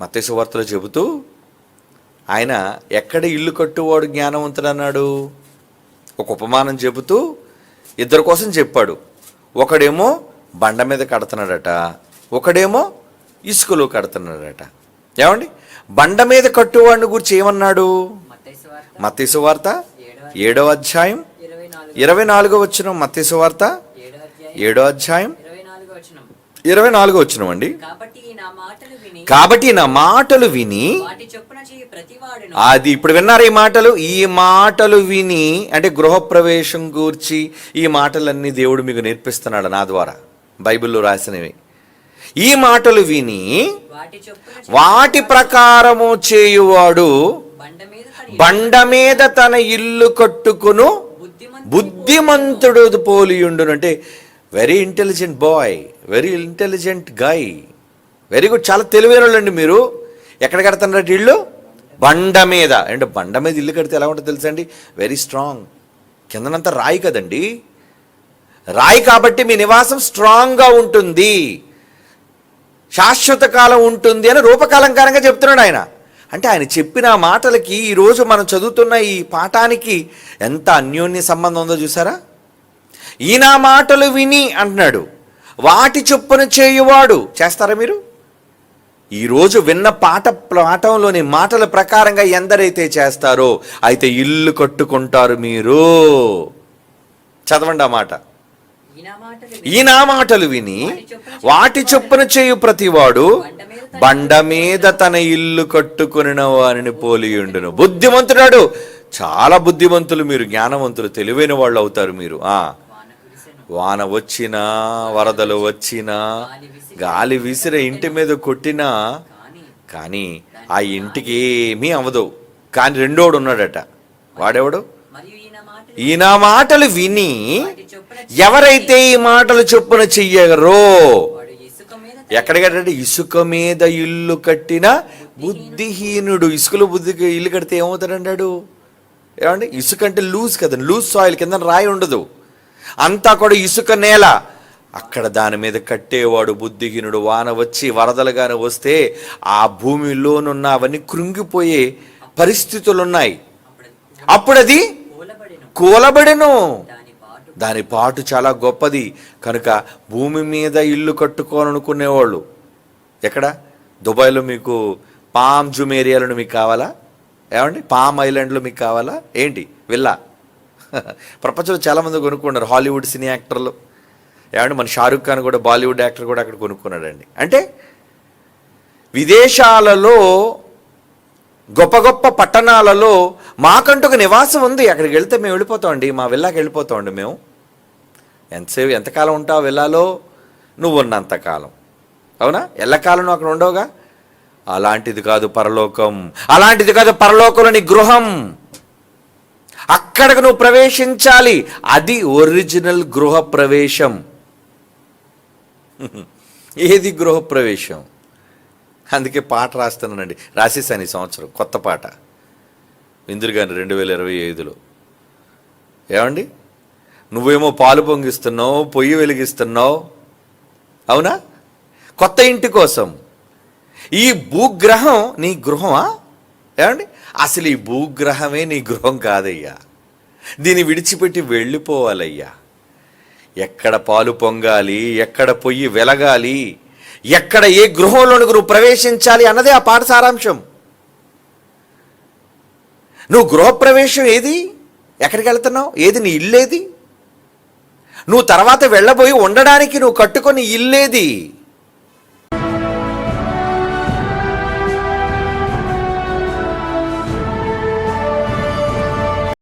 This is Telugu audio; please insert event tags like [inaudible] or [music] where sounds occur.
మత్తేసు వార్తలో చెబుతూ ఆయన ఎక్కడ ఇల్లు కట్టువాడు జ్ఞానవంతుడు అన్నాడు ఒక ఉపమానం చెబుతూ ఇద్దరి కోసం చెప్పాడు. ఒకడేమో బండ మీద కడుతున్నాడట ఒకడేమో ఇసుకలో కడుతున్నాడట. ఏమండి? బండ మీద కట్టువాడిని గురించి ఏమన్నాడు? మత్తయి వార్త. ఏడవ ఏడో అధ్యాయం. ఇరవై నాలుగు వచ్చిన మత్తేసు వార్త ఏడో అధ్యాయం. ఇరవై నాలుగు వచ్చినమండి కాబట్టి నా మాటలు విని అది ఇప్పుడు విన్నారు ఈ మాటలు? ఈ మాటలు విని అంటే గృహప్రవేశం గూర్చి ఈ మాటలన్నీ దేవుడు మీకు నేర్పిస్తున్నాడు నా ద్వారా బైబిల్లో రాసినవి. ఈ మాటలు విని వాటి ప్రకారము చేయువాడు బండ మీద తన ఇల్లు కట్టుకును బుద్ధిమంతు బుద్ధిమంతుడు పోలియుండును. అంటే very intelligent boy very intelligent guy very good చాలా తెలివైన మీరు. ఎక్కడ కడుతున్నారు ఇల్లు బండ మీద. అంటే బండ మీద ఇల్లు కడితే ఎలా ఉంటుందో తెలుసా అండి? Very strong. కిందనంతా రాయి కదండి. రాయి కాబట్టి మీ నివాసం స్ట్రాంగ్గా ఉంటుంది. శాశ్వత కాలం ఉంటుంది అని రూపకాలంకారంగా చెప్తున్నాడు ఆయన. అంటే ఆయన చెప్పిన మాటలకి ఈరోజు మనం చదువుతున్న ఈ పాఠానికి ఎంత అన్యోన్య సంబంధం ఉందో చూసారా? ఈయన మాటలు విని అంటున్నాడు. వాటి చొప్పున చేయువాడు. చేస్తారా మీరు? ఈరోజు విన్న పాట పాఠంలోని మాటల ప్రకారంగా ఎందరైతే చేస్తారో అయితే ఇల్లు కట్టుకుంటారు మీరు. చదవండి ఆ మాట. ఈ నా మాటలు విని వాటి చొప్పున చేయు ప్రతివాడు బండ మీద తన ఇల్లు కట్టుకుని వారిని పోలియుండును బుద్ధిమంతుడాడు చాలా బుద్ధిమంతులు మీరు జ్ఞానవంతులు తెలివైన వాళ్ళు అవుతారు మీరు. ఆ. వాన వచ్చినా వరదలు వచ్చినా గాలి విసిరే ఇంటి మీద కొట్టినా కానీ ఆ ఇంటికి ఏమీ అవ్వదు. కానీ రెండోడు ఉన్నాడట. వాడెవడు? ఈయన మాటలు విని ఎవరైతే ఈ మాటలు చొప్పున చెయ్యగరో వాడు ఇసుక మీద ఎక్కడ ఇసుక మీద ఇల్లు కట్టిన బుద్ధిహీనుడు ఇసుకలో బుద్ధికి ఇల్లు కడితే ఏమవుతాడంటాడు? ఏమంటే ఇసుక అంటే లూజ్ కదండి. లూజ్ సాయిల్ కింద రాయి ఉండదు. అంతా కూడా ఇసుక నేల. అక్కడ దాని మీద కట్టేవాడు బుద్ధిహీనుడు వాన వచ్చి వరదలుగానే వస్తే ఆ భూమిలోనున్న అవన్నీ కృంగిపోయే పరిస్థితులు ఉన్నాయి అప్పుడు అది కూలబడిను. కూలబడెను దాని పాటు చాలా గొప్పది. కనుక భూమి మీద ఇల్లు కట్టుకోవాలనుకునేవాళ్ళు. ఎక్కడ? దుబాయ్లో మీకు పామ్ జూమ్ ఏరియాలను మీకు కావాలా? ఏమండి? పామ్ ఐలాండ్లో మీకు కావాలా? ఏంటి? విల్లా? ప్రపంచంలో చాలామంది కొనుక్కున్నారు హాలీవుడ్ సినీ యాక్టర్లు. ఏమంటే మన షారుఖ్ ఖాన్ కూడా బాలీవుడ్ యాక్టర్ కూడా అక్కడ కొనుక్కున్నాడండి. అంటే విదేశాలలో గొప్ప గొప్ప పట్టణాలలో మాకంటూ ఒక నివాసం ఉంది. అక్కడికి వెళ్తే మేము వెళ్ళిపోతామండి. మా విల్లాకి వెళ్ళిపోతామండి మేము. ఎంతసేపు ఎంతకాలం ఉంటావు విల్లాలో? నువ్వు ఉన్నంతకాలం. అవునా? ఎల్లకాలం నువ్వు అక్కడ ఉండవుగా? అలాంటిది కాదు పరలోకం. అలాంటిది కాదు పరలోకంలోని గృహం. అక్కడికి నువ్వు ప్రవేశించాలి. అది ఒరిజినల్ గృహప్రవేశం. [laughs] ఏది గృహప్రవేశం? అందుకే పాట రాస్తున్నానండి. రాసేసాను ఈ సంవత్సరం కొత్త పాట. ఇందిరు గారిని రెండు వేల ఇరవై ఐదులో. ఏమండి? నువ్వేమో పాలు పొంగిస్తున్నావు పొయ్యి వెలిగిస్తున్నావు. అవునా? కొత్త ఇంటి కోసం. ఈ భూగ్రహం నీ గృహమా? ఏమండి? అసలు ఈ భూగ్రహమే నీ గృహం కాదయ్యా. దీన్ని విడిచిపెట్టి వెళ్ళిపోవాలయ్యా. ఎక్కడ పాలు పొంగాలి ఎక్కడ పొయ్యి వెలగాలి ఎక్కడ ఏ గృహంలోనికి నువ్వు ప్రవేశించాలి అన్నదే ఆ పాట సారాంశం నువ్వు గృహప్రవేశం ఏది? ఎక్కడికి వెళ్తున్నావు? ఏది నీ ఇల్లేది? నువ్వు తర్వాత వెళ్ళబోయి ఉండడానికి నువ్వు కట్టుకొని ఇల్లేది?